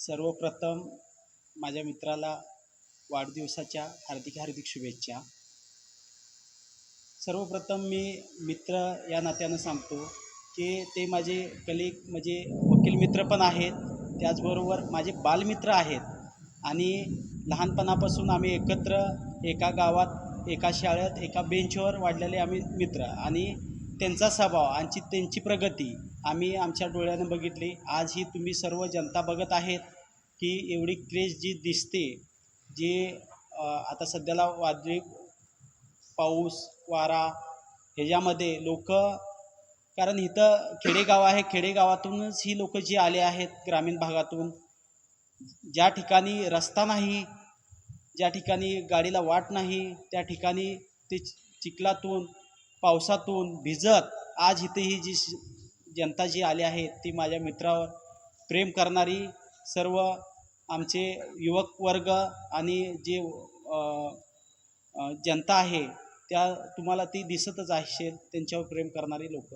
सर्वप्रथम माझ्या मित्राला वाढदिवसाच्या हार्दिक हार्दिक शुभेच्छा. सर्वप्रथम मी मित्र या नात्यानं सांगतो की ते माझे कलिक म्हणजे वकील मित्र पण आहेत. त्याचबरोबर माझे बालमित्र आहेत. आणि लहानपणापासून आम्ही एकत्र एका गावात एका शाळेत एका बेंचवर वाढलेले आम्ही मित्र. आणि त्यांचा स्वभाव आणि त्यांची प्रगती आम्ही आमच्या डोळ्यानं बघितली. आज ही तुम्ही सर्व जनता बघत आहेत की एवढी क्रेज जी दिसते जी आता सध्याला वादळी पाऊस वारा ह्याच्यामध्ये लोक कारण इथं खेडेगाव आहे खेडेगावातूनच ही लोक जी आले आहेत ग्रामीण भागातून ज्या ठिकाणी रस्ता नाही ज्या ठिकाणी गाडीला वाट नाही त्या ठिकाणी ते चि- चिखलातून पावसातून भिजत आज इथे ही जी श- जनता जी आली आहे ती माझ्या मित्रावर प्रेम करणारी सर्व आमचे युवक वर्ग आणि जे जनता आहे त्या तुम्हाला ती दिसतच असेल त्यांच्यावर प्रेम करणारी लोक.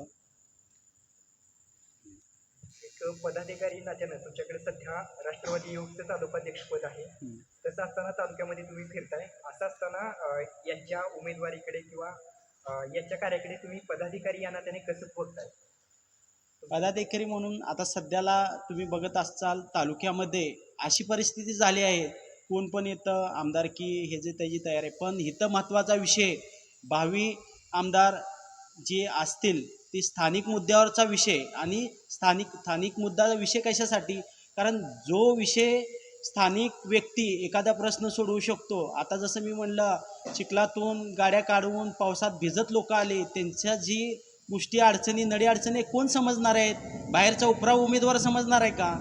एक पदाधिकारी नात्यानं तुमच्याकडे सध्या राष्ट्रवादी युवकचं तालुकाध्यक्षपद आहे. हम्म. तसं असताना तालुक्यामध्ये तुम्ही फिरताय. असं असताना यांच्या उमेदवारीकडे किंवा यांच्या कार्याकडे तुम्ही पदाधिकारी या नात्याने कसं बघताय पदाधिकारी म्हणून आता सध्याला तुम्ही बघत असाल तालुक्यामध्ये अशी परिस्थिती झाली आहे. कोण पण येतं आमदारकी हे जे त्याची तयारी आहे. पण इथं महत्त्वाचा विषय भावी आमदार जे असतील ते स्थानिक मुद्द्यावरचा विषय आणि स्थानिक स्थानिक मुद्दा विषय कशासाठी? कारण जो विषय स्थानिक व्यक्ती एखादा प्रश्न सोडवू शकतो. आता जसं मी म्हणलं चिखलातून गाड्या काढून पावसात भिजत लोक आले त्यांच्या जी गोष्टी अडचणी नडी अडचणी कोण समजणार आहेत? बाहेरचा उपरा उमेदवार समजणार आहे का?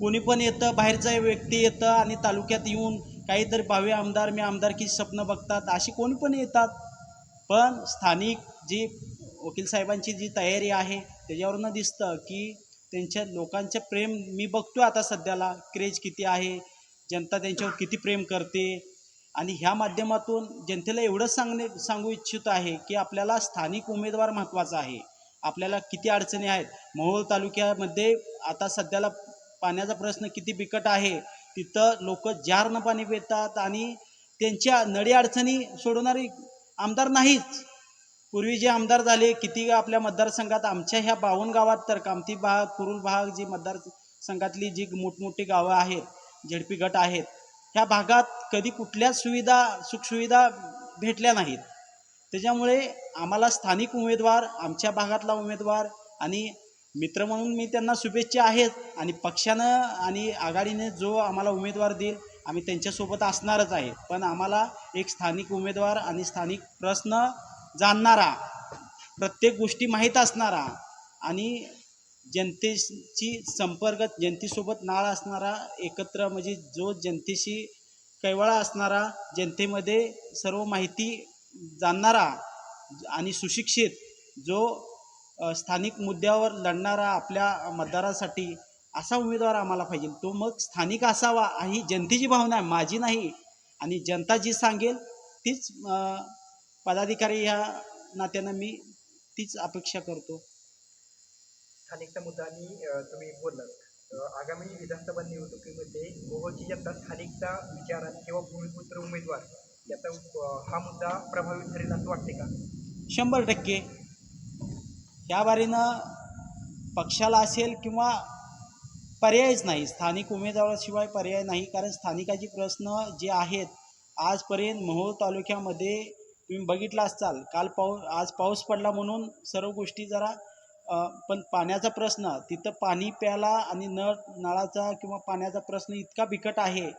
कोणी पण येतं बाहेरचा व्यक्ती येतं आणि तालुक्यात येऊन काहीतरी भावे आमदार मी आमदारकी स्वप्न बघतात अशी कोणी पण येतात. पण स्थानिक जी वकील साहेबांची जी तयारी आहे त्याच्यावरनं दिसतं की त्यांच्या लोकांचं प्रेम मी बघतो आता सध्याला. क्रेज किती आहे? जनता त्यांच्यावर किती प्रेम करते? आणि ह्या माध्यमातून जनतेला एवढंच सांगणे सांगू इच्छित आहे की आपल्याला स्थानिक उमेदवार महत्त्वाचा आहे. आपल्याला किती अडचणी आहेत? मोहोळ तालुक्यामध्ये आता सध्याला पाण्याचा प्रश्न किती बिकट आहे? तिथं लोक जारनं पाणी पितात आणि त्यांच्या नडी अडचणी सोडवणारे आमदार नाहीच पूर्वी जे आमदार झाले किती आपल्या मतदारसंघात आमच्या ह्या बावन्न गावात तर कामती भाग कुरुल भाग जी मतदारसंघातली जी मोठमोठी गावं आहेत झेडपी गट आहेत ह्या भागात कधी कुठल्याच सुविधा सुखसुविधा भेटल्या नाहीत. त्याच्यामुळे आम्हाला स्थानिक उमेदवार आमच्या भागातला उमेदवार आणि मित्र म्हणून मी त्यांना शुभेच्छा आहेत आणि पक्षानं आणि आघाडीने जो आम्हाला उमेदवार देईल आम्ही त्यांच्यासोबत असणारच आहे. पण आम्हाला एक स्थानिक उमेदवार आणि स्थानिक प्रश्न जाणणारा प्रत्येक गोष्टी माहीत असणारा आणि जनतेशी संपर्क जनतेसोबत नाळ असणारा एकत्र म्हणजे जो जनतेशी कैवाळा असणारा जनतेमध्ये सर्व माहिती जाणणारा आणि सुशिक्षित जो स्थानिक मुद्द्यावर लढणारा आपल्या मतदारासाठी असा उमेदवार आम्हाला पाहिजे. तो मग स्थानिक असावा ही जनतेची भावना आहे माझी नाही. आणि जनता जी सांगेल तीच पदाधिकारी ह्या नात्यानं मी तीच अपेक्षा करतो. स्थानिकचा मुद्दा आणि तुम्ही बोललात. आगामी विधानसभा निवडणुकीमध्ये गोवाची जनता स्थानिकचा विचार किंवा भूमिपुत्र उमेदवार याचा हा मुद्दा प्रभावी ठरेल असं वाटते का? शंभर टक्के. या बारीनं पक्षाला असेल किंवा पर्यायच नाही स्थानिक उमेदवाराशिवाय पर्याय नाही कारण स्थानिकाचे प्रश्न जे आहेत आजपर्यंत मोहोळ तालुक्यामध्ये तुम्ही बघितला असाल काल पाऊस आज पाऊस पडला म्हणून सर्व गोष्टी जरा पण पाण्याचा प्रश्न तिथं पाणी प्यायला आणि नळ नळाचा किंवा पाण्याचा प्रश्न इतका बिकट आहे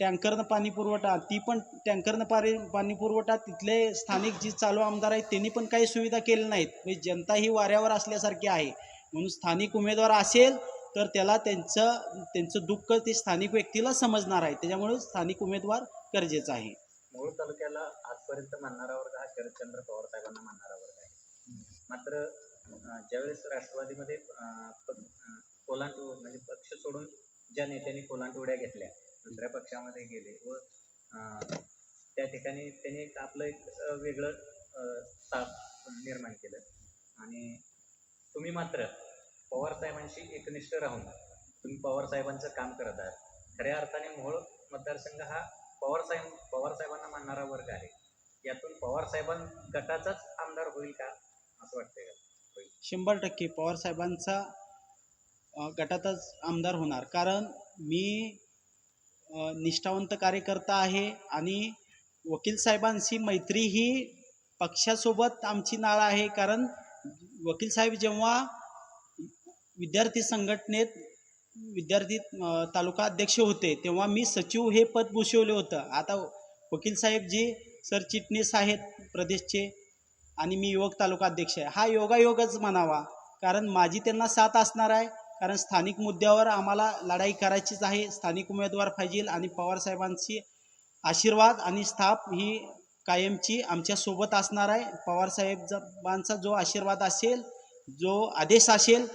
टँकरनं पाणी पुरवठा ती पण टँकरनं पाणी पाणी पुरवठा तिथले स्थानिक जी चालू आमदार आहेत त्यांनी पण काही सुविधा केल्या नाहीत. म्हणजे जनता ही वाऱ्यावर असल्यासारखी आहे. म्हणून स्थानिक उमेदवार असेल तर त्याला त्यांचं त्यांचं दुःख ते स्थानिक व्यक्तीला समजणार आहे. त्याच्यामुळे स्थानिक उमेदवार गरजेचं आहे. मूळ तालुक्याला आजपर्यंत मानणारा वर्ग हा शरदचंद्र पवार साहेबांना मानणारा वर्ग आहे. मात्र ज्यावेळेस राष्ट्रवादीमध्ये अं, कोलांटू म्हणजे पक्ष सोडून ज्या नेत्यांनी कोलांटुड्या घेतल्या दुसऱ्या पक्षामध्ये गेले व अं, त्या ठिकाणी त्यांनी एक आपलं एक वेगळं ताप निर्माण केलं. आणि तुम्ही मात्र पवार साहेबांशी एकनिष्ठ राहून तुम्ही पवार साहेबांचं काम करत आहात. खऱ्या अर्थाने मोहोळ मतदारसंघ हा पवार साहेब पवार साहेबांना मानणारा वर्ग आहे. यातून पवार साहेबां गटाचाच आमदार होईल का असं वाटतं? शंभर टक्के पवार साहेबांचा गटातच आमदार होणार. कारण मी निष्ठावंत कार्यकर्ता आहे आणि वकील साहेबांशी मैत्री ही पक्षासोबत आमची नाळ आहे. कारण वकील साहेब जेव्हा विद्यार्थी संघटनेत विद्यार्थी तालुका अध्यक्ष होते तेव्हा मी सचिव हे पद भूषवले होतं. आता वकील साहेब जे सरचिटणीस आहेत प्रदेशचे आणि मी युवक तालुका अध्यक्ष आहे. हा योगायोगच म्हणावा. कारण माझी त्यांना साथ असणार आहे. कारण स्थानिक मुद्द्यावर आम्हाला लढाई करायचीच आहे. स्थानिक उमेदवार पाहिजे आणि पवारसाहेबांची आशीर्वाद आणि स्थाप ही कायमची आमच्यासोबत असणार आहे. पवारसाहेबांचा जो आशीर्वाद असेल जो आदेश असेल